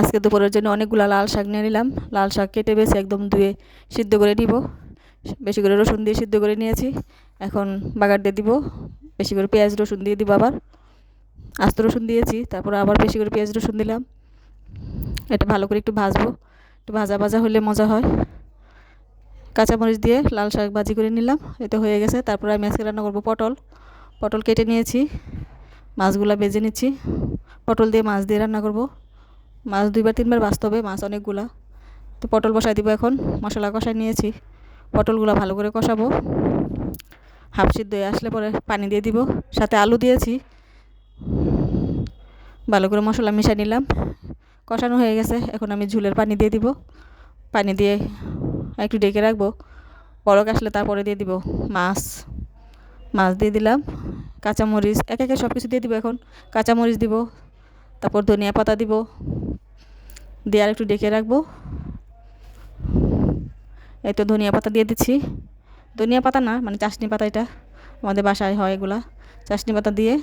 আজকে দুপুরের জন্য অনেকগুলো লাল শাক নিয়ে নিলাম। লাল শাক কেটে বেছে একদম ধুয়ে সিদ্ধ করে নিব। বেশি করে রসুন দিয়ে সিদ্ধ করে নিয়েছি। এখন বাগার দিয়ে দিব। বেশি করে পেঁয়াজ রসুন দিয়ে দিব আবার। আস্ত রসুন দিয়েছি, তারপর আবার বেশি করে পেঁয়াজ রসুন দিলাম। এটা ভালো করে একটু ভাজবো। একটু ভাজা ভাজা হলে মজা হয়। কাঁচামরিচ দিয়ে লাল শাক ভাজি করে নিলাম। এটা হয়ে গেছে। তারপর আমি আজকে রান্না করব পটল। পটল কেটে নিয়েছি। মাছগুলা বেজে নিচ্ছি। পটল দিয়ে মাছ দিয়ে রান্না করব। মাছ দুইবার, তিনবার বাঁচতে হবে মাছ অনেকগুলা। তো পটল বসাই দিব এখন, মশলা কষাই নিয়েছি। পটলগুলো ভালো করে কষাবো। হাফ সিদ্ধ হয়ে আসলে পরে পানি দিয়ে দিব, সাথে আলু দিয়েছি। ভালো করে মশলা মিশিয়ে নিলাম। কষানো হয়ে গেছে, এখন আমি ঝুলের পানি দিয়ে দিব। পানি দিয়ে একটু ডেকে রাখব। বড়ক আসলে তারপরে দিয়ে দিব মাছ। মাছ দিয়ে দিলাম, কাঁচামরিচ, এক একে সব কিছু দিয়ে দিব এখন। কাঁচামরিচ দিব, তারপর ধনিয়া পাতা দিব। দিয়ে আর একটু ডেকে রাখব। এই তো ধনিয়া পাতা দিয়ে দিচ্ছি। ধনিয়া পাতা না মানে চাশনি পাতা এটা। আমাদের বাসায় হয় এগুলা। চাশনি পাতা দিয়ে